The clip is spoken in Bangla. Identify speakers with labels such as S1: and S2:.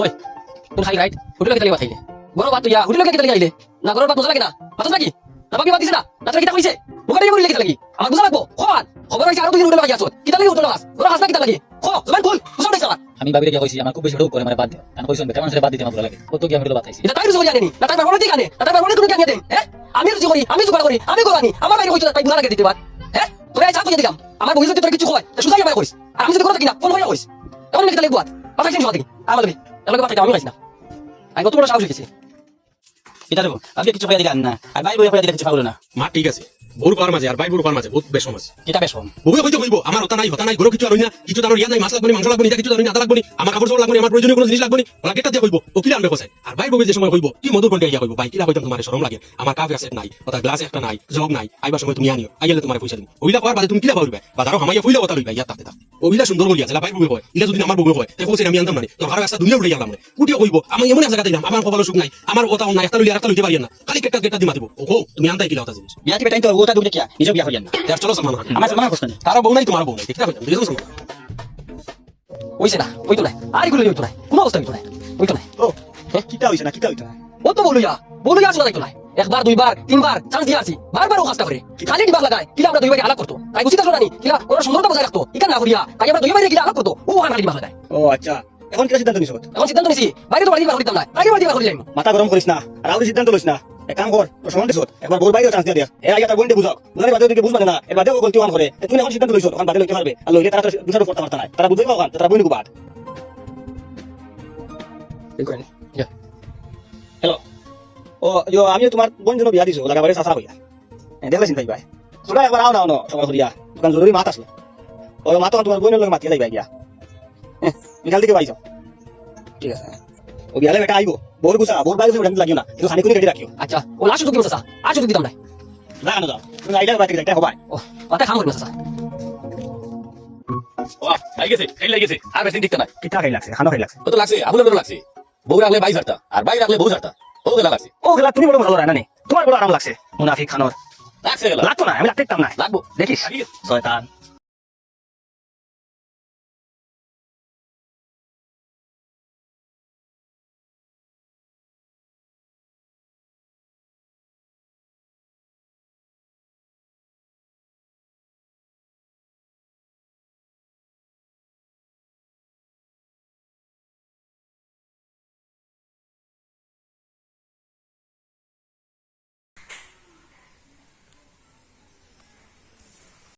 S1: ওই তুমি খাই রাইট হোটেলে কেটে হোটেলে কেটে না লাগে না। নাকি না না? না তোর কিটা কইছে মুখে দিয়ে বলি কেটে লাগি আমার বুঝা লাগবো? হইছে আরও। দুদিন হোটেলে বাকি আছো। কিটা লাগি হোটেলে লাগি খো খুল দেছ
S2: আমি গিয়া কইছি আমার খুব বেশি ঢোক করে মানে বাদ দিও আমি কইছি বেটা মানুষের বাদ দিতে আমার লাগে। কত কি আমি হলো বাতাইছি
S1: এটা তাই রুজু জানেনি না তাই বারবার দিকে আনে। না তাই তুমি কেন দেন। হ্যাঁ? আমি রুজু করি আমি জোগাড় করি আমি করি আমার বাইরে হইতো তাই বুঝা লাগে দিতে পার হ্যাঁ? তোরা এই চাকরি দিলাম। আমার বই তোর কিছু হয় সুজা গিয়ে কইস আর আমি যদি করতে কিনা ফোন হইয়া কইস এখন কিটা লাগবো কথা কি কথা কি আমার লাগি এলাকা কথা আমি কইস না আমি কত বড় সাহস হইছে
S2: এটা দেবো আপনি কিছু হইয়া দিলেন না আর ভাই বইয়া হইয়া দিলে কিছু পাবো না।
S3: মা ঠিক আছে। মাঝে আর ভাই মাঝে বহুত বেশ সমাজ।
S2: এটা বেশ
S3: আমার হতা নাই হতা নাই গরো কিছু আর না কিছু তার নাই মাছ মাংস লাগবে না, এটা কিছু তার আদা লাগবে না, আমার কাপড় চোপড় লাগবে না, আমার প্রয়োজনীয় কোনো জিনিস লাগবে না, ওরা দিয়ে হইব ও কিলা আনবে কোসায় আর ভাই যে সময় হইব কি মধুর কন্টে ইয়া হইব ভাই কিলা হইতাম তোমার শরম লাগে আমার কাপ আছে নাই ওটা গ্লাস একটা নাই জগ নাই আইবার সময় তুমি আনিও আইলে তোমার পয়সা দিন ওইলা পাওয়ার বাদে তুমি কিলা পারবে বা দাঁড়াও হামাইয়া ফুইলা কথা লইবা ইয়া তাতে। ওইলা সুন্দর গলি আছে লাফাই বুবে কয় ইলা যদি আমার বুবে কয় দেখো সেটা আমি আনতাম না তো ভাড়া রাস্তা দুনিয়া উড়ে গেলাম কুটিও কইব আমি এমন এক জায়গা দিলাম আমার কপালও সুখ নাই আমার ওটাও নাই একটা লইয়া একটা লইতে পারি না। খালি কেটটা কেটটা দিমা দিব। ওহো তুমি আনতাই কিলা ওটা জিনিস?
S2: বিয়া কি বেটাই তো ওটা দুনিয়া কিয়া নিজে বিয়া হইয়া না।
S3: তার চলো সম্মান
S2: আমার সম্মান করছ
S3: না তারও বউ নাই তোমার বউ নাই ঠিক আছে? দুজন
S1: সম্মান ওইছে না ওই তো আরগুলো ওই তো কোন অবস্থা ওই তো ওই তো নাই
S4: ও কিটা হইছে না কিটা হইতো
S1: ও তো বলুয়া বলুয়া আসলে নাই তো একবার দুইবার তিনবার চান্স দিয়ে আসি। বারবার ও কাজটা করে। খালি দিবাগ লাগায় কিলা আমরা দুইবারে আলাপ করতো। তাই না নি? কিলা ওরা সুন্দরতা বজায় রাখতো। ইকা না করিয়া তাই আমরা দুইবারে কিলা আলাপ করতো। ও ওখানে খালি দিবাগ লাগায়।
S4: ও আচ্ছা। এখন কিতা সিদ্ধান্ত নিছ?
S1: এখন সিদ্ধান্ত নিছি। বাইরে তো বাড়ি দিবা করিতাম না। আগে বাড়ি দিবা করিলাম
S4: মাথা গরম করিস না আর আউরি সিদ্ধান্ত লইস না। এক কাম কর তোর সমান দিছত একবার বোর বাইরে চান্স দিয়া এর আগে তার বইন্ডে বুঝাও বুঝালে বাদে দিকে বুঝবা না। এর বাদে গলতি ওয়ান করে তুমি এখন সিদ্ধান্ত লইছ তখন বাদে লইতে পারবে। আর লইলে তারা তো দুসার করতে পারতা না। তারা বুঝবে পাওয়ান তারা বাদ হ্যালো ও ইয়ো আমি তোমার বোন জন্য বিয়া দিছো লাগাবারে সাসা হইয়া দেখলে চিন্তা ভাই তোরা একবার আও না আও সকাল করিয়া দোকান জরুরি মাত আসলো ও মা তো তোমার বোনের লগে মাতিয়ে যাইবা গিয়া হ্যাঁ বিকাল দিকে পাইছো ঠিক আছে। ও বিয়ালে বেটা আইবো বোর গুছা বোর বাইরে উঠান লাগিও না কিন্তু খানি করে কেটে রাখিও
S1: আচ্ছা ও লাস্ট তো কি বলছা আজ তো দিতাম না
S4: লাগানো যাও। তুমি আইডিয়া বাইরে একটা হবাই।
S1: ও মাথা খাম করবে চাচা।
S5: গেছে, এই লাগ গেছে। আর বেশি টিকতে নাই।
S4: কিতা খাই লাগছে খানো খাই লাগছে।
S5: তো লাগছে, আবুলের লাগছে। বউ রাখলে বাই ঝাড়তা, আর বাই রাখলে বউ ঝাড়তা। ও গেলা লাগছে।
S4: ও গেলা তুমি বড় ভালো রান্না তোমার বড় আরাম লাগছে। মুনাফিক খানোর।
S5: লাগছে গেলা।
S4: লাগতো না আমি লাগতে না।
S5: লাগবো।
S4: দেখিস? শয়তান।